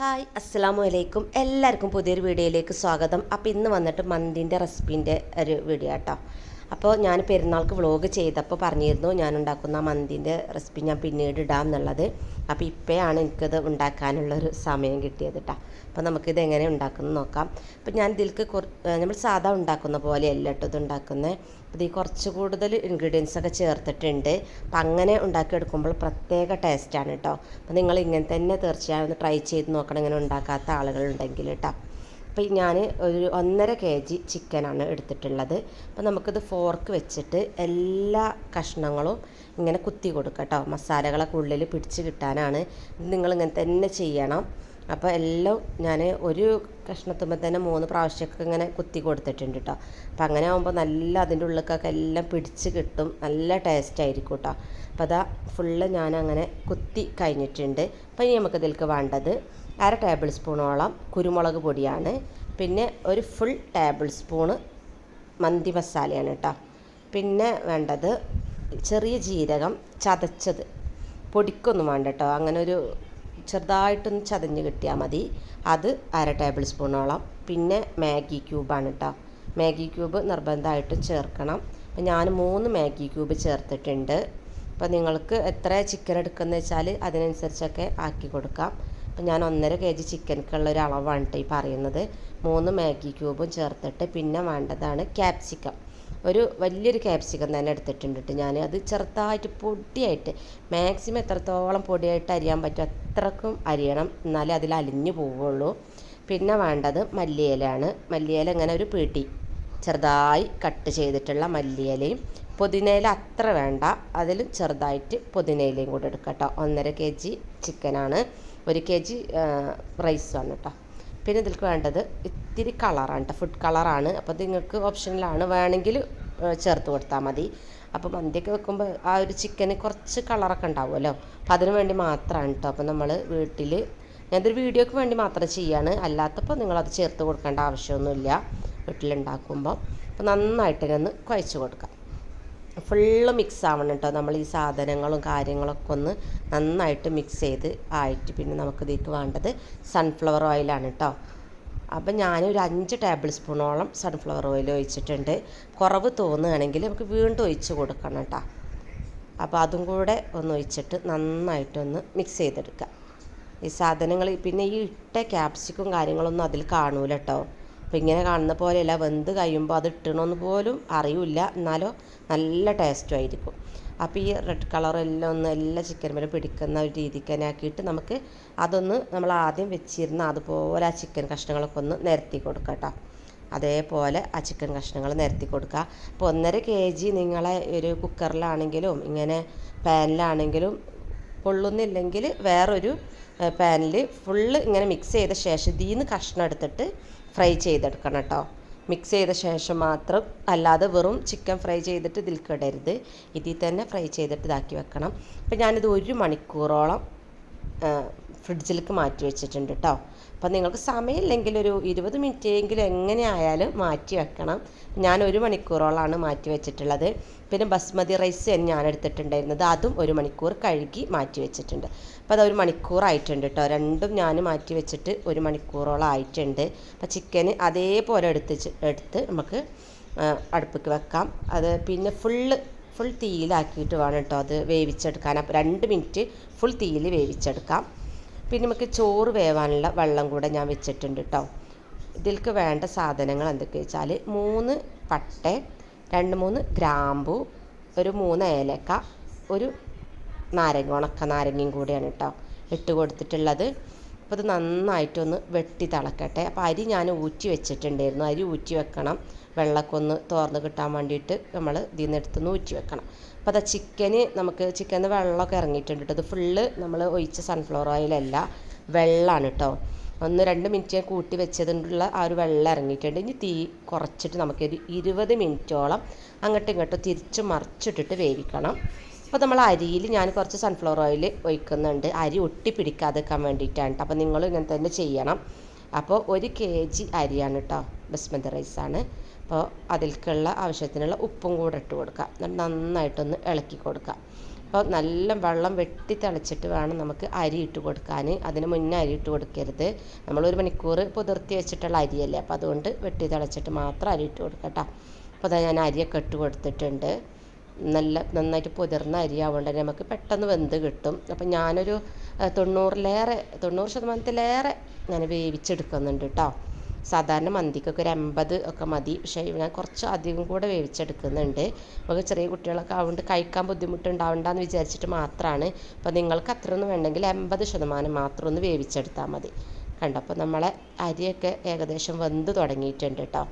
Hi അസ്സലാമു അലൈക്കും എല്ലാവർക്കും പുതിയൊരു വീഡിയോയിലേക്ക് സ്വാഗതം. അപ്പോൾ ഇന്ന് വന്നിട്ട് മന്തിന്റെ റെസിപ്പീന്റെ ഒരു വീഡിയോ കേട്ടോ അപ്പോൾ ഞാൻ പെരുന്നാൾക്ക് വ്ളോഗ് ചെയ്തപ്പോൾ പറഞ്ഞിരുന്നു ഞാൻ ഉണ്ടാക്കുന്ന മന്തിന്റെ റെസിപ്പി ഞാൻ പിന്നീട് ഇടാം എന്നുള്ളത്. അപ്പോൾ ഇപ്പോഴാണ് എനിക്കത് ഉണ്ടാക്കാനുള്ളൊരു സമയം കിട്ടിയത് കേട്ടോ അപ്പോൾ നമുക്കിത് എങ്ങനെ ഉണ്ടാക്കുന്നത് നോക്കാം. അപ്പോൾ ഞാൻ ഇതിൽക്ക് നമ്മൾ സാധാ ഉണ്ടാക്കുന്ന പോലെയല്ല കേട്ടോ ഇത് ഉണ്ടാക്കുന്നത് അപ്പോൾ ഈ കുറച്ച് കൂടുതൽ ഇൻഗ്രീഡിയൻസ് ഒക്കെ ചേർത്തിട്ടുണ്ട്. അപ്പം അങ്ങനെ ഉണ്ടാക്കിയെടുക്കുമ്പോൾ പ്രത്യേക ടേസ്റ്റാണ് കേട്ടോ അപ്പോൾ നിങ്ങൾ ഇങ്ങനെ തന്നെ തീർച്ചയായും ഒന്ന് ട്രൈ ചെയ്ത് നോക്കണം ഇങ്ങനെ ഉണ്ടാക്കാത്ത ആളുകളുണ്ടെങ്കിൽ കേട്ടോ അപ്പോൾ ഞാൻ ഒരു ഒന്നര കെ ജി ചിക്കനാണ് എടുത്തിട്ടുള്ളത്. അപ്പോൾ നമുക്കിത് ഫോർക്ക് വെച്ചിട്ട് എല്ലാ കഷ്ണങ്ങളും ഇങ്ങനെ കുത്തി കൊടുക്കുക കേട്ടോ. മസാലകളൊക്കെ ഉള്ളിൽ പിടിച്ച് കിട്ടാനാണ്. നിങ്ങളിങ്ങനെ തന്നെ ചെയ്യണം. അപ്പോൾ എല്ലാം ഞാൻ ഒരു കഷ്ണത്തുമ്പോൾ തന്നെ മൂന്ന് പ്രാവശ്യമൊക്കെ ഇങ്ങനെ കുത്തി കൊടുത്തിട്ടുണ്ട് കേട്ടോ. അപ്പോൾ അങ്ങനെ ആകുമ്പോൾ നല്ല അതിന്റെ ഉള്ളിലേക്കൊക്കെ എല്ലാം പിടിച്ച് കിട്ടും. നല്ല ടേസ്റ്റ് ആയിരിക്കും കേട്ടോ. അപ്പോൾ അതാ ഫുള്ള് ഞാൻ അങ്ങനെ കുത്തി കഴിഞ്ഞിട്ടുണ്ട്. അപ്പോൾ ഇനി നമുക്കിതിലേക്ക് വേണ്ടത് അര ടേബിൾ സ്പൂണോളം കുരുമുളക് പൊടിയാണ്. പിന്നെ ഒരു ഫുൾ ടേബിൾ സ്പൂണ് മന്തി മസാലയാണ് കേട്ടോ പിന്നെ വേണ്ടത് ചെറിയ ജീരകം ചതച്ചത്. പൊടിക്കൊന്നും വേണ്ട കേട്ടോ അങ്ങനെ ഒരു ചെറുതായിട്ടൊന്ന് ചതഞ്ഞ് കിട്ടിയാൽ മതി. അത് അര ടേബിൾ സ്പൂണോളം പിന്നെ മാഗി ക്യൂബാണ് കേട്ടോ മാഗി ക്യൂബ് നിർബന്ധമായിട്ടും ചേർക്കണം. അപ്പം ഞാൻ മൂന്ന് മാഗി ക്യൂബ് ചേർത്തിട്ടുണ്ട്. അപ്പോൾ നിങ്ങൾക്ക് എത്ര ചിക്കൻ എടുക്കുന്നത് വെച്ചാൽ അതിനനുസരിച്ചൊക്കെ ആക്കി കൊടുക്കാം. അപ്പം ഞാൻ ഒന്നര കെ ജി ചിക്കനുള്ള ഒരു അളവാണ് കേട്ടോ ഈ പറയുന്നത്. മൂന്ന് മാഗി ക്യൂബും ചേർത്തിട്ട് പിന്നെ വേണ്ടതാണ് ക്യാപ്സിക്കം. ഒരു വലിയൊരു ക്യാപ്സിക്കം തന്നെ എടുത്തിട്ടുണ്ട് കേട്ടോ ഞാൻ. അത് ചെറുതായിട്ട് പൊടിയായിട്ട് മാക്സിമം എത്രത്തോളം പൊടിയായിട്ട് അരിയാൻ പറ്റും അത്രക്കും അരിയണം. എന്നാലേ അതിൽ അലിഞ്ഞു പോവുള്ളൂ. പിന്നെ വേണ്ടത് മല്ലിയിലയാണ്. മല്ലിയില ഇങ്ങനെ ഒരു പീട്ടി ചെറുതായി കട്ട് ചെയ്തിട്ടുള്ള മല്ലിയിലയും. പുതിനയില അത്ര വേണ്ട. അതിൽ ചെറുതായിട്ട് പുതിനയിലയും കൂടെ എടുക്കാം കേട്ടോ ഒന്നര കെ ജി ചിക്കനാണ്. ഒരു കെ ജി റൈസാണ് കേട്ടോ പിന്നെ ഇതിൽക്ക് വേണ്ടത് ഇത്തിരി കളറാണ് കേട്ടോ ഫുഡ് കളറാണ് അപ്പോൾ നിങ്ങൾക്ക് ഓപ്ഷനിലാണ് വേണമെങ്കിൽ ചേർത്ത് കൊടുത്താൽ മതി. അപ്പോൾ മന്തിയൊക്കെ വെക്കുമ്പോൾ ആ ഒരു ചിക്കന് കുറച്ച് കളറൊക്കെ ഉണ്ടാവുമല്ലോ. അപ്പോൾ അതിന് വേണ്ടി മാത്രമാണ് കേട്ടോ അപ്പോൾ നമ്മൾ വീട്ടിൽ ഞാനതൊരു വീഡിയോക്ക് വേണ്ടി മാത്രം ചെയ്യാണ്. അല്ലാത്തപ്പോൾ നിങ്ങളത് ചേർത്ത് കൊടുക്കേണ്ട ആവശ്യമൊന്നുമില്ല. വീട്ടിലുണ്ടാക്കുമ്പോൾ അപ്പോൾ നന്നായിട്ട് ഒന്ന് കുഴച്ച് കൊടുക്കാം. ഫുള്ള് മിക്സ് ആവണം കേട്ടോ. നമ്മൾ ഈ സാധനങ്ങളും കാര്യങ്ങളൊക്കെ ഒന്ന് നന്നായിട്ട് മിക്സ് ചെയ്ത് ആയിട്ട് പിന്നെ നമുക്ക് ഇതിലേക്ക് വേണ്ടത് സൺഫ്ലവർ ഓയിലാണ് കേട്ടോ. അപ്പം ഞാനൊരു അഞ്ച് ടേബിൾ സ്പൂണോളം സൺഫ്ലവർ ഓയിൽ ഒഴിച്ചിട്ടുണ്ട്. കുറവ് തോന്നുകയാണെങ്കിൽ നമുക്ക് വീണ്ടും ഒഴിച്ച് കൊടുക്കണം കേട്ടോ. അപ്പോൾ അതും കൂടെ ഒന്ന് ഒഴിച്ചിട്ട് നന്നായിട്ടൊന്ന് മിക്സ് ചെയ്തെടുക്കുക. ഈ സാധനങ്ങൾ പിന്നെ ഈ ഇട്ട ക്യാപ്സിക്കും കാര്യങ്ങളൊന്നും അതിൽ കാണൂല കേട്ടോ. അപ്പോൾ ഇങ്ങനെ കാണുന്ന പോലെയല്ല വെന്ത് കഴിയുമ്പോൾ അത് ഇട്ടണമെന്ന് പോലും അറിയില്ല. എന്നാലോ നല്ല ടേസ്റ്റും ആയിരിക്കും. അപ്പോൾ ഈ റെഡ് കളറെല്ലാം ഒന്ന് എല്ലാ ചിക്കൻ മേലെ പിടിക്കുന്ന ഒരു രീതിക്ക് തന്നെ ആക്കിയിട്ട് നമുക്ക് അതൊന്ന് നമ്മൾ ആദ്യം വെച്ചിരുന്ന അതുപോലെ ആ ചിക്കൻ കഷ്ണങ്ങളൊക്കെ ഒന്ന് നിരത്തി കൊടുക്കാം കേട്ടോ അതേപോലെ ആ ചിക്കൻ കഷ്ണങ്ങൾ നിരത്തി കൊടുക്കുക അപ്പോൾ ഒന്നര കെ ജി നിങ്ങളെ ഒരു കുക്കറിലാണെങ്കിലും ഇങ്ങനെ പാനിലാണെങ്കിലും പൊള്ളുന്നില്ലെങ്കിൽ വേറൊരു പാനിൽ ഫുള്ള് ഇങ്ങനെ മിക്സ് ചെയ്ത ശേഷം ഇതിൽ നിന്ന് കഷ്ണം എടുത്തിട്ട് ഫ്രൈ ചെയ്തെടുക്കണം കേട്ടോ. മിക്സ് ചെയ്ത ശേഷം മാത്രം അല്ലാതെ വെറും ചിക്കൻ ഫ്രൈ ചെയ്തിട്ട് ഇതിൽ ഇടരുത് ഇതിൽ തന്നെ ഫ്രൈ ചെയ്തിട്ട് ഇതാക്കി വെക്കണം. അപ്പം ഞാനിത് ഒരു മണിക്കൂറോളം ഫ്രിഡ്ജിലേക്ക് മാറ്റി വെച്ചിട്ടുണ്ട് കേട്ടോ. അപ്പം നിങ്ങൾക്ക് സമയമില്ലെങ്കിൽ ഒരു ഇരുപത് മിനിറ്റെങ്കിലും എങ്ങനെ ആയാലും മാറ്റി വെക്കണം. ഞാൻ ഒരു മണിക്കൂറോളാണ് മാറ്റി വെച്ചിട്ടുള്ളത്. പിന്നെ ബസ്മതി റൈസ് ഞാൻ എടുത്തിട്ടുണ്ടായിരുന്നത് അതും ഒരു മണിക്കൂർ കഴുകി മാറ്റി വെച്ചിട്ടുണ്ട്. അപ്പോൾ അത് ഒരു മണിക്കൂറായിട്ടുണ്ട് കേട്ടോ രണ്ടും ഞാൻ മാറ്റി വെച്ചിട്ട് ഒരു മണിക്കൂറോളം ആയിട്ടുണ്ട്. അപ്പോൾ ചിക്കന് അതേപോലെ എടുത്ത് എടുത്ത് നമുക്ക് അടുപ്പിക്ക് വെക്കാം. അത് പിന്നെ ഫുള്ള് ഫുൾ തീയിലാക്കിയിട്ട് വേണം കേട്ടോ അത് വേവിച്ചെടുക്കാൻ. അപ്പോൾ രണ്ട് മിനിറ്റ് ഫുൾ തീയിൽ വേവിച്ചെടുക്കാം. പിന്നെ നമുക്ക് ചോറ് വേവാനുള്ള വെള്ളം കൂടെ ഞാൻ വെച്ചിട്ടുണ്ട് കേട്ടോ ഇതിൽക്ക് വേണ്ട സാധനങ്ങൾ എന്തൊക്കെയാ വെച്ചാൽ മൂന്ന് പട്ട രണ്ട് മൂന്ന് ഗ്രാമ്പു ഒരു മൂന്ന് ഏലക്ക ഒരു നാരങ്ങ ഉണക്ക നാരങ്ങയും കൂടിയാണ് കേട്ടോ ഇട്ട് കൊടുത്തിട്ടുള്ളത്. അപ്പോൾ ഇത് നന്നായിട്ടൊന്ന് വെട്ടി തിളക്കട്ടെ. അപ്പോൾ അരി ഞാൻ ഊറ്റി വെച്ചിട്ടുണ്ടായിരുന്നു. അരി ഊറ്റി വെക്കണം. വെള്ളമൊക്കെ ഒന്ന് തോർന്ന് കിട്ടാൻ വേണ്ടിയിട്ട് നമ്മൾ ഇതിൽ നിന്ന് എടുത്തുനിന്ന് ഊറ്റി വെക്കണം. അപ്പോൾ അതാ ചിക്കന് നമുക്ക് ചിക്കനിൽ വെള്ളമൊക്കെ ഇറങ്ങിയിട്ടുണ്ട് കേട്ടോ ഇത് ഫുള്ള് നമ്മൾ ഒഴിച്ച സൺഫ്ലവർ ഓയിലല്ല വെള്ളമാണ് കേട്ടോ ഒന്ന് രണ്ട് മിനിറ്റ് ഞാൻ കൂട്ടി വെച്ചതിനുള്ള ആ ഒരു വെള്ളം ഇറങ്ങിയിട്ടുണ്ട്. ഇനി തീ കുറച്ചിട്ട് നമുക്കൊരു ഇരുപത് മിനിറ്റോളം അങ്ങോട്ടും ഇങ്ങോട്ടും തിരിച്ച് മറിച്ചിട്ടിട്ട് വേവിക്കണം. അപ്പോൾ നമ്മൾ അരിയിൽ ഞാൻ കുറച്ച് സൺഫ്ലവർ ഓയിൽ ഒഴിക്കുന്നുണ്ട്. അരി ഒട്ടി പിടിക്കാതെക്കാൻ വേണ്ടിയിട്ടാണ് കേട്ടോ അപ്പോൾ നിങ്ങൾ ഇങ്ങനെ തന്നെ ചെയ്യണം. അപ്പോൾ ഒരു കെ ജി അരിയാണ് കേട്ടോ ബസ്മതി റൈസാണ് അപ്പോൾ അതിലേക്കുള്ള ആവശ്യത്തിനുള്ള ഉപ്പും കൂടെ ഇട്ട് കൊടുക്കുക എന്നിട്ട് നന്നായിട്ടൊന്ന് ഇളക്കി കൊടുക്കുക അപ്പോൾ നല്ല വെള്ളം വെട്ടി തിളച്ചിട്ട് വേണം നമുക്ക് അരി ഇട്ട് കൊടുക്കാൻ അതിന് മുന്നേ അരി ഇട്ട് കൊടുക്കരുത്. നമ്മൾ ഒരു മണിക്കൂർ പുതിർത്തി വെച്ചിട്ടുള്ള അരിയല്ലേ? അപ്പോൾ അതുകൊണ്ട് വെട്ടി തിളച്ചിട്ട് മാത്രം അരി ഇട്ട് കൊടുക്കട്ടോ അപ്പോൾ അതാ ഞാൻ അരിയൊക്കെ ഇട്ട് കൊടുത്തിട്ടുണ്ട്. നല്ല നന്നായിട്ട് പൊതിർന്ന അരി തന്നെ നമുക്ക് പെട്ടെന്ന് വെന്ത് കിട്ടും. അപ്പം ഞാനൊരു തൊണ്ണൂറിലേറെ തൊണ്ണൂറ് ശതമാനത്തിലേറെ ഞാൻ വേവിച്ചെടുക്കുന്നുണ്ട് കേട്ടോ സാധാരണ മന്തിക്കൊക്കെ ഒരു അമ്പത് ഒക്കെ മതി. പക്ഷേ ഞാൻ കുറച്ച് അധികം കൂടെ വേവിച്ചെടുക്കുന്നുണ്ട്. നമുക്ക് ചെറിയ കുട്ടികളൊക്കെ ആവുകൊണ്ട് കഴിക്കാൻ ബുദ്ധിമുട്ടുണ്ടാവണ്ടെന്ന് വിചാരിച്ചിട്ട് മാത്രമാണ് അപ്പോൾ നിങ്ങൾക്ക് അത്രയൊന്നും വേണ്ടെങ്കിൽ എൺപത് ശതമാനം മാത്രം ഒന്ന് വേവിച്ചെടുത്താൽ മതി. കണ്ടോ? അപ്പോൾ നമ്മളെ അരിയൊക്കെ ഏകദേശം വെന്ത് തുടങ്ങിയിട്ടുണ്ട് കേട്ടോ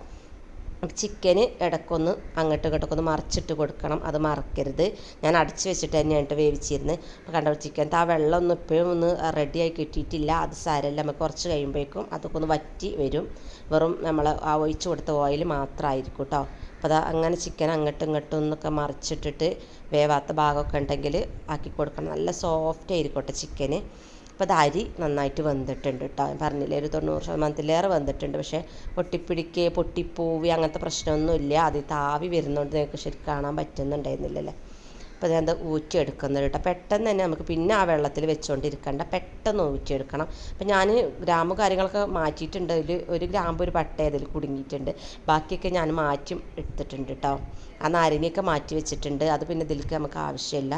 ചിക്കന് ഇടയ്ക്കൊന്ന് അങ്ങോട്ടും ഇങ്ങോട്ടൊക്കെ മറിച്ചിട്ട് കൊടുക്കണം. അത് മറക്കരുത്. ഞാൻ അടച്ച് വെച്ചിട്ട് തന്നെയാണ് വേവിച്ചിരുന്നത് അപ്പോൾ കണ്ടോ ചിക്കൻ ആ വെള്ളം ഒന്നും ഇപ്പോഴും ഒന്ന് റെഡിയായി കിട്ടിയിട്ടില്ല. അത് സാരമില്ല നമുക്ക് കുറച്ച് കഴിയുമ്പോഴേക്കും അതൊക്കെ ഒന്ന് വറ്റി വരും. വെറും നമ്മൾ ആ ഒഴിച്ച് കൊടുത്ത ഓയിൽ മാത്രമായിരിക്കും കേട്ടോ അപ്പോൾ അതാ അങ്ങനെ ചിക്കൻ അങ്ങോട്ടും ഇങ്ങോട്ടും ഒന്നൊക്കെ മറിച്ചിട്ടിട്ട് വേവാത്ത ഭാഗമൊക്കെ ഉണ്ടെങ്കിൽ ആക്കി കൊടുക്കണം. നല്ല സോഫ്റ്റ് ആയിരിക്കും കേട്ടോ ചിക്കന് അപ്പോൾ അരി നന്നായിട്ട് വെന്തിട്ടുണ്ട് കേട്ടോ പറഞ്ഞില്ലേ ഒരു തൊണ്ണൂറ് ശതമാനത്തിലേറെ വെന്തിട്ടുണ്ട് പക്ഷേ പൊട്ടിപ്പിടിക്കുക പൊട്ടിപ്പോവുക അങ്ങനത്തെ പ്രശ്നമൊന്നുമില്ല. അത് താവി വരുന്നതുകൊണ്ട് നിങ്ങൾക്ക് ശരിക്കും കാണാൻ പറ്റുന്നുണ്ടായിരുന്നില്ലല്ലേ? അപ്പോൾ ഞാൻ എന്താ ഊറ്റിയെടുക്കുന്നത് കേട്ടോ പെട്ടെന്ന് തന്നെ നമുക്ക് പിന്നെ ആ വെള്ളത്തിൽ വെച്ചുകൊണ്ടിരിക്കണ്ട പെട്ടെന്ന് ഊറ്റിയെടുക്കണം. അപ്പം ഞാൻ ഗ്രാമ്പ് കാര്യങ്ങളൊക്കെ മാറ്റിയിട്ടുണ്ട്. അതിൽ ഒരു ഗ്രാമ്പ് ഒരു പട്ട അതിൽ കുടുങ്ങിയിട്ടുണ്ട്. ബാക്കിയൊക്കെ ഞാൻ മാറ്റി എടുത്തിട്ടുണ്ട് കേട്ടോ ആ നാരങ്ങയൊക്കെ മാറ്റി വെച്ചിട്ടുണ്ട്. അത് പിന്നെ ഇതിലേക്ക് നമുക്ക് ആവശ്യമില്ല.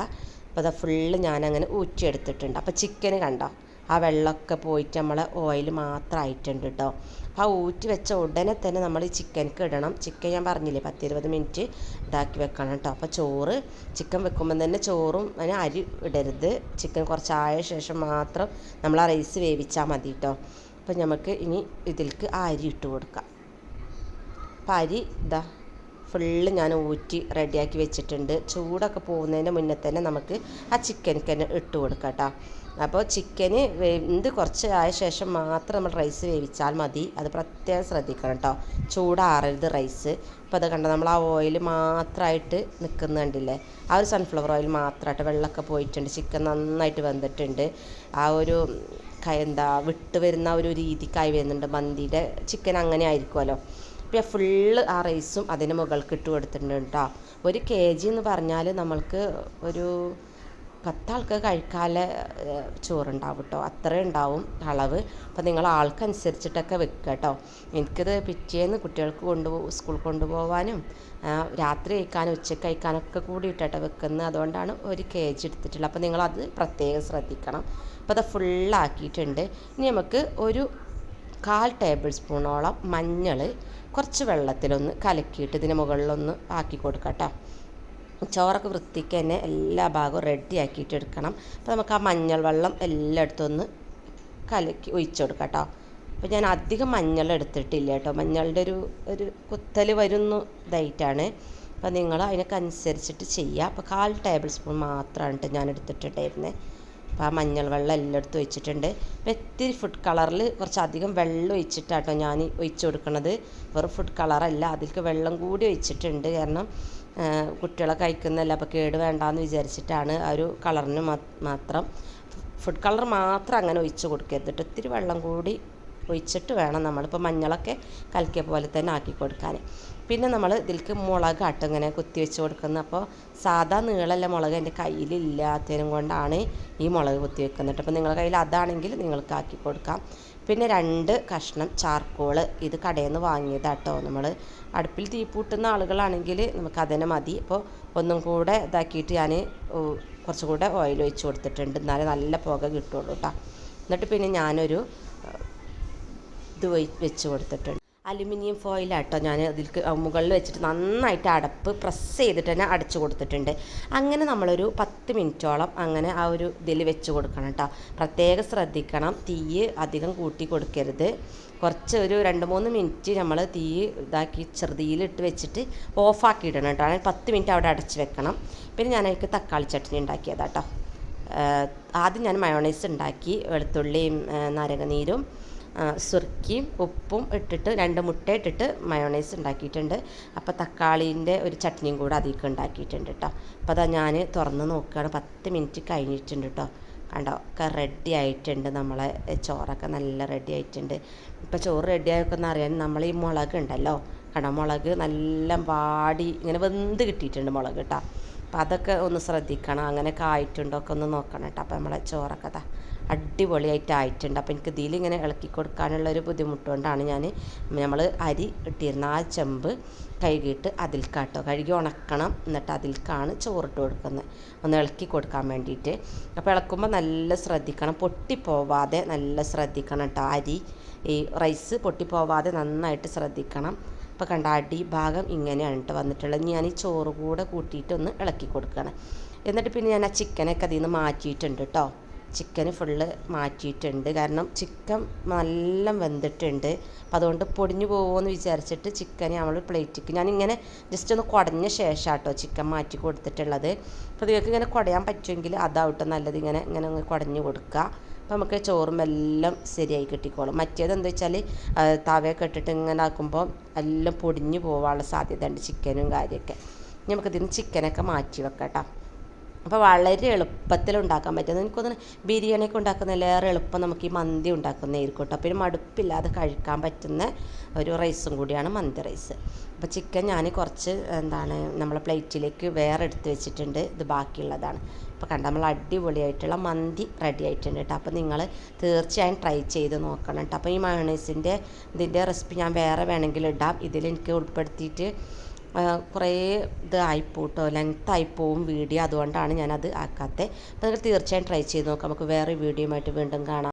അപ്പോൾ അത് ഫുള്ള് ഞാനങ്ങനെ ഊറ്റിയെടുത്തിട്ടുണ്ട്. അപ്പോൾ ചിക്കൻ കണ്ടോ? ആ വെള്ളമൊക്കെ പോയിട്ട് നമ്മൾ ഓയിൽ മാത്രമായിട്ടുണ്ട് കേട്ടോ അപ്പോൾ ആ ഊറ്റി വെച്ച ഉടനെ തന്നെ നമ്മൾ ഈ ചിക്കനക്ക് ഇടണം. ചിക്കൻ ഞാൻ പറഞ്ഞില്ലേ പത്തിരുപത് മിനിറ്റ് ഇതാക്കി വെക്കണം കേട്ടോ അപ്പോൾ ചോറ് ചിക്കൻ വെക്കുമ്പോൾ തന്നെ ചോറും അതിന് അരി ഇടരുത്. ചിക്കൻ കുറച്ചായ ശേഷം മാത്രം നമ്മൾ ആ റൈസ് വേവിച്ചാൽ മതി കേട്ടോ അപ്പോൾ നമുക്ക് ഇനി ഇതിലേക്ക് ആ അരി ഇട്ട് കൊടുക്കാം. അപ്പോൾ അരി ഇതാ ഫുള്ള് ഞാൻ ഊറ്റി റെഡിയാക്കി വെച്ചിട്ടുണ്ട്. ചൂടൊക്കെ പോകുന്നതിന് മുന്നേ തന്നെ നമുക്ക് ആ ചിക്കനൊക്കെ തന്നെ ഇട്ട് കൊടുക്കാം കേട്ടോ അപ്പോൾ ചിക്കന് വെന്ത് കുറച്ച് ആയ ശേഷം മാത്രം നമ്മൾ റൈസ് വേവിച്ചാൽ മതി. അത് പ്രത്യേകം ശ്രദ്ധിക്കണം കേട്ടോ ചൂടാറരുത് റൈസ്. അപ്പോൾ അത് കണ്ടോ നമ്മൾ ആ ഓയിൽ മാത്രമായിട്ട് നിൽക്കുന്ന കണ്ടില്ലേ ആ ഒരു സൺഫ്ലവർ ഓയിൽ മാത്രമായിട്ട് വെള്ളമൊക്കെ പോയിട്ടുണ്ട്. ചിക്കൻ നന്നായിട്ട് വെന്തിട്ടുണ്ട്. ആ ഒരു എന്താ വിട്ട് വരുന്ന ഒരു രീതിക്കായി വരുന്നുണ്ട്. മന്തിയുടെ ചിക്കൻ അങ്ങനെ ആയിരിക്കുമല്ലോ. അപ്പോൾ ഫുള്ള് ആ റൈസും അതിന് മുകൾക്ക് ഇട്ട് കൊടുത്തിട്ടുണ്ട് കേട്ടോ. ഒരു കെ ജി എന്ന് പറഞ്ഞാൽ നമ്മൾക്ക് ഒരു പത്താൾക്ക് കഴിക്കാനുള്ള ചോറുണ്ടാവും കേട്ടോ. അത്ര ഉണ്ടാവും അളവ്. അപ്പോൾ നിങ്ങൾ ആൾക്കനുസരിച്ചിട്ടൊക്കെ വെക്കുക കേട്ടോ. എനിക്കത് പിറ്റേന്ന് കുട്ടികൾക്ക് കൊണ്ടുപോകും സ്കൂൾ കൊണ്ടുപോകാനും രാത്രി കഴിക്കാനും ഉച്ചയ്ക്ക് കഴിക്കാനൊക്കെ കൂടിയിട്ടോ വെക്കുന്നത്. അതുകൊണ്ടാണ് ഒരു കെ ജി എടുത്തിട്ടുള്ളത്. അപ്പോൾ നിങ്ങളത് പ്രത്യേകം ശ്രദ്ധിക്കണം. അപ്പോൾ അത് ഫുള്ളാക്കിയിട്ടുണ്ട്. ഇനി നമുക്ക് ഒരു കാൽ ടേബിൾ സ്പൂണോളം മഞ്ഞൾ കുറച്ച് വെള്ളത്തിലൊന്ന് കലക്കിയിട്ട് ഇതിന് മുകളിലൊന്ന് ആക്കി കൊടുക്കാം കേട്ടോ ചോറൊക്കെ വൃത്തിക്ക് തന്നെ എല്ലാ ഭാഗവും റെഡി ആക്കിയിട്ട് എടുക്കണം. അപ്പോൾ നമുക്ക് ആ മഞ്ഞൾ വെള്ളം എല്ലായിടത്തും ഒന്ന് കലക്കി ഒഴിച്ചു കൊടുക്കാം കേട്ടോ അപ്പോൾ ഞാൻ അധികം മഞ്ഞൾ എടുത്തിട്ടില്ല കേട്ടോ മഞ്ഞളുടെ ഒരു ഒരു കുത്തൽ വരുന്നു ഇതായിട്ടാണ്. അപ്പോൾ നിങ്ങൾ അതിനൊക്കെ അനുസരിച്ചിട്ട് ചെയ്യുക അപ്പോൾ കാൽ ടേബിൾ സ്പൂൺ മാത്രമാണ് ഞാൻ എടുത്തിട്ടുണ്ടായിരുന്നത് അപ്പോൾ ആ മഞ്ഞൾ വെള്ളം എല്ലായിടത്തും ഒഴിച്ചിട്ടുണ്ട്. അപ്പോൾ ഇത്തിരി ഫുഡ് കളറിൽ കുറച്ചധികം വെള്ളം ഒഴിച്ചിട്ടാട്ടോ ഞാൻ ഒഴിച്ചു കൊടുക്കുന്നത് വെറും ഫുഡ് കളറല്ല അതിലേക്ക് വെള്ളം കൂടി ഒഴിച്ചിട്ടുണ്ട്. കാരണം കുട്ടികളെ കഴിക്കുന്നതല്ല അപ്പോൾ കേട് വേണ്ടാന്ന് വിചാരിച്ചിട്ടാണ് ആ ഒരു കളറിന് മാത്രം. ഫുഡ് കളർ മാത്രം അങ്ങനെ ഒഴിച്ച് കൊടുക്കരുത് ഇത്തിരി വെള്ളം കൂടി ഒഴിച്ചിട്ട് വേണം നമ്മളിപ്പോൾ മഞ്ഞളൊക്കെ കലക്കിയ പോലെ തന്നെ ആക്കി കൊടുക്കാൻ. പിന്നെ നമ്മൾ ഇതിലേക്ക് മുളക് ആട്ട് ഇങ്ങനെ കുത്തി വെച്ച് കൊടുക്കുന്നത്. അപ്പോൾ സാധാ നീളല്ല മുളക് എന്റെ കയ്യിലില്ലാത്തതിനും കൊണ്ടാണ് ഈ മുളക് കുത്തി വെക്കുന്നത് അപ്പോൾ നിങ്ങളുടെ കയ്യിൽ അതാണെങ്കിൽ നിങ്ങൾക്ക് ആക്കി കൊടുക്കാം. പിന്നെ രണ്ട് കഷ്ണം ചാർക്കോൾ ഇത് കടയിൽ നിന്ന് വാങ്ങിയതാട്ടോ നമ്മൾ അടുപ്പിൽ തീ പൂട്ടുന്ന ആളുകളാണെങ്കിൽ നമുക്ക് അതിനെ മതി. അപ്പോൾ ഒന്നും കൂടെ ഇതാക്കിയിട്ട് ഞാൻ കുറച്ചും കൂടെ ഓയിൽ ഒഴിച്ച് കൊടുത്തിട്ടുണ്ട്. എന്നാലേ നല്ല പുക കിട്ടുള്ളൂ കേട്ടോ. എന്നിട്ട് പിന്നെ ഞാനൊരു ഇത് വെച്ച് കൊടുത്തിട്ടുണ്ട്. അലുമിനിയം ഫോയിലാട്ടോ ഞാൻ അതിൽ മുകളിൽ വെച്ചിട്ട് നന്നായിട്ട് അടപ്പ് പ്രസ് ചെയ്തിട്ട് തന്നെ അടച്ചു കൊടുത്തിട്ടുണ്ട്. അങ്ങനെ നമ്മളൊരു പത്ത് മിനിറ്റോളം അങ്ങനെ ആ ഒരു ഇതിൽ വെച്ച് കൊടുക്കണം കേട്ടോ പ്രത്യേകം ശ്രദ്ധിക്കണം. തീ അധികം കൂട്ടി കൊടുക്കരുത്. കുറച്ച് ഒരു രണ്ട് മൂന്ന് മിനിറ്റ് നമ്മൾ തീ ഇതാക്കി ചെറുതിയിലിട്ട് വെച്ചിട്ട് ഓഫാക്കി ഇടണം കേട്ടോ അങ്ങനെ പത്ത് മിനിറ്റ് അവിടെ അടച്ച് വെക്കണം. പിന്നെ ഞാൻ എനിക്ക് തക്കാളി ചട്നി ഉണ്ടാക്കിയതാട്ടോ ആദ്യം ഞാൻ മയോണൈസ് ഉണ്ടാക്കി വെളുത്തുള്ളിയും നാരങ്ങനീരും സുർക്കിയും ഉപ്പും ഇട്ടിട്ട് രണ്ട് മുട്ട ഇട്ടിട്ട് മയോണൈസ് ഉണ്ടാക്കിയിട്ടുണ്ട്. അപ്പോൾ തക്കാളീന്റെ ഒരു ചട്നിയും കൂടെ അതിലേക്ക് ഉണ്ടാക്കിയിട്ടുണ്ട് കേട്ടോ അപ്പോൾ അതാ ഞാൻ തുറന്ന് നോക്കുകയാണ് പത്ത് മിനിറ്റ് കഴിഞ്ഞിട്ടുണ്ട് കേട്ടോ കണ്ടോ? ഒക്കെ റെഡി ആയിട്ടുണ്ട് നമ്മളെ ചോറൊക്കെ നല്ല റെഡി ആയിട്ടുണ്ട്. ഇപ്പോൾ ചോറ് റെഡി ആയൊക്കെ അറിയാൻ നമ്മൾ ഈ മുളക് ഉണ്ടല്ലോ. കണ്ടോ? മുളക് നല്ല വാടി ഇങ്ങനെ വെന്ത് കിട്ടിയിട്ടുണ്ട് മുളക് കേട്ടോ അപ്പോൾ അതൊക്കെ ഒന്ന് ശ്രദ്ധിക്കണം. അങ്ങനെയൊക്കെ ആയിട്ടുണ്ടോ? ഒക്കെ ഒന്ന് നോക്കണം കേട്ടോ അപ്പോൾ നമ്മളെ ചോറൊക്കെ അടിപൊളിയായിട്ട് ആയിട്ടുണ്ട് അപ്പോൾ എനിക്ക് ഇതിലിങ്ങനെ ഇളക്കി കൊടുക്കാനുള്ള ഒരു ബുദ്ധിമുട്ടുകൊണ്ടാണ് ഞാൻ നമ്മൾ അരി ഇട്ടിരുന്ന ആ ചെമ്പ് കഴുകിയിട്ട് അതിൽക്കാട്ടോ. കഴുകി ഉണക്കണം. എന്നിട്ട് അതിൽക്കാണ് ചോറിട്ട് കൊടുക്കുന്നത്. ഒന്ന് ഇളക്കി കൊടുക്കാൻ വേണ്ടിയിട്ട്. അപ്പോൾ ഇളക്കുമ്പോൾ നല്ല ശ്രദ്ധിക്കണം. പൊട്ടിപ്പോവാതെ നല്ല ശ്രദ്ധിക്കണം കേട്ടോ അരി. ഈ റൈസ് പൊട്ടിപ്പോവാതെ നന്നായിട്ട് ശ്രദ്ധിക്കണം. അപ്പോൾ കണ്ട അടി ഭാഗം ഇങ്ങനെയാണ് കേട്ടോ വന്നിട്ടുള്ളത്. ഞാൻ ഈ ചോറ് കൂടെ കൂട്ടിയിട്ട് ഒന്ന് ഇളക്കി കൊടുക്കണം എന്നിട്ട് പിന്നെ ഞാൻ ആ ചിക്കനൊക്കെ അതിൽ നിന്ന് മാറ്റിയിട്ടുണ്ട് കേട്ടോ ചിക്കന് ഫുള്ള് മാറ്റിയിട്ടുണ്ട്. കാരണം ചിക്കൻ നല്ല വെന്തിട്ടുണ്ട്. അപ്പം അതുകൊണ്ട് പൊടിഞ്ഞു പോകുമെന്ന് വിചാരിച്ചിട്ട് ചിക്കൻ നമ്മൾ പ്ലേറ്റിക്ക് ഞാനിങ്ങനെ ജസ്റ്റ് ഒന്ന് കുടഞ്ഞ ശേഷം കേട്ടോ ചിക്കൻ മാറ്റി കൊടുത്തിട്ടുള്ളത്. അപ്പോൾ നിങ്ങൾക്ക് ഇങ്ങനെ കുടയാൻ പറ്റുമെങ്കിൽ അതാവട്ടെ നല്ലത് ഇങ്ങനെ ഇങ്ങനെ ഒന്ന് കുടഞ്ഞു കൊടുക്കുക അപ്പോൾ നമുക്ക് ചോറും എല്ലാം ശരിയായി കിട്ടിക്കോളും. മറ്റേത് എന്താ വെച്ചാൽ തവയൊക്കെ ഇട്ടിട്ട് ഇങ്ങനെ ആക്കുമ്പോൾ എല്ലാം പൊടിഞ്ഞു പോകാനുള്ള സാധ്യത ഉണ്ട് ചിക്കനും കാര്യമൊക്കെ നമുക്കിതിന് ചിക്കനൊക്കെ മാറ്റി വെക്കാം കേട്ടോ അപ്പോൾ വളരെ എളുപ്പത്തിൽ ഉണ്ടാക്കാൻ പറ്റുന്നത് എനിക്കൊന്ന് ബിരിയാണിയൊക്കെ ഉണ്ടാക്കുന്നതിലേറെ എളുപ്പം നമുക്ക് ഈ മന്തി ഉണ്ടാക്കുന്നതായിരിക്കും കേട്ടോ. പിന്നെ മടുപ്പില്ലാതെ കഴിക്കാൻ പറ്റുന്ന ഒരു റൈസും കൂടിയാണ് മന്തി റൈസ് അപ്പോൾ ചിക്കൻ ഞാൻ കുറച്ച് എന്താണ് നമ്മളെ പ്ലേറ്റിലേക്ക് വേറെ എടുത്ത് വെച്ചിട്ടുണ്ട്. ഇത് ബാക്കിയുള്ളതാണ്. അപ്പോൾ കണ്ട നമ്മൾ അടിപൊളിയായിട്ടുള്ള മന്തി റെഡി ആയിട്ടുണ്ട് കേട്ടോ. അപ്പോൾ നിങ്ങൾ തീർച്ചയായും ട്രൈ ചെയ്ത് നോക്കണം കേട്ടോ. അപ്പോൾ ഈ മയണൈസിന്റെ ഇതിന്റെ റെസിപ്പി ഞാൻ വേറെ വേണമെങ്കിൽ ഇടാം. ഇതിൽ എനിക്ക് ഉൾപ്പെടുത്തിയിട്ട് കുറേ ഇത് ആയിപ്പോട്ടോ ലെങ്ത് ആയിപ്പോവും വീഡിയോ അതുകൊണ്ടാണ് ഞാനത് ആക്കാത്തത് അപ്പോൾ നിങ്ങൾ തീർച്ചയായും ട്രൈ ചെയ്ത് നോക്കാം. നമുക്ക് വേറെ വീഡിയോയുമായിട്ട് വീണ്ടും കാണാം.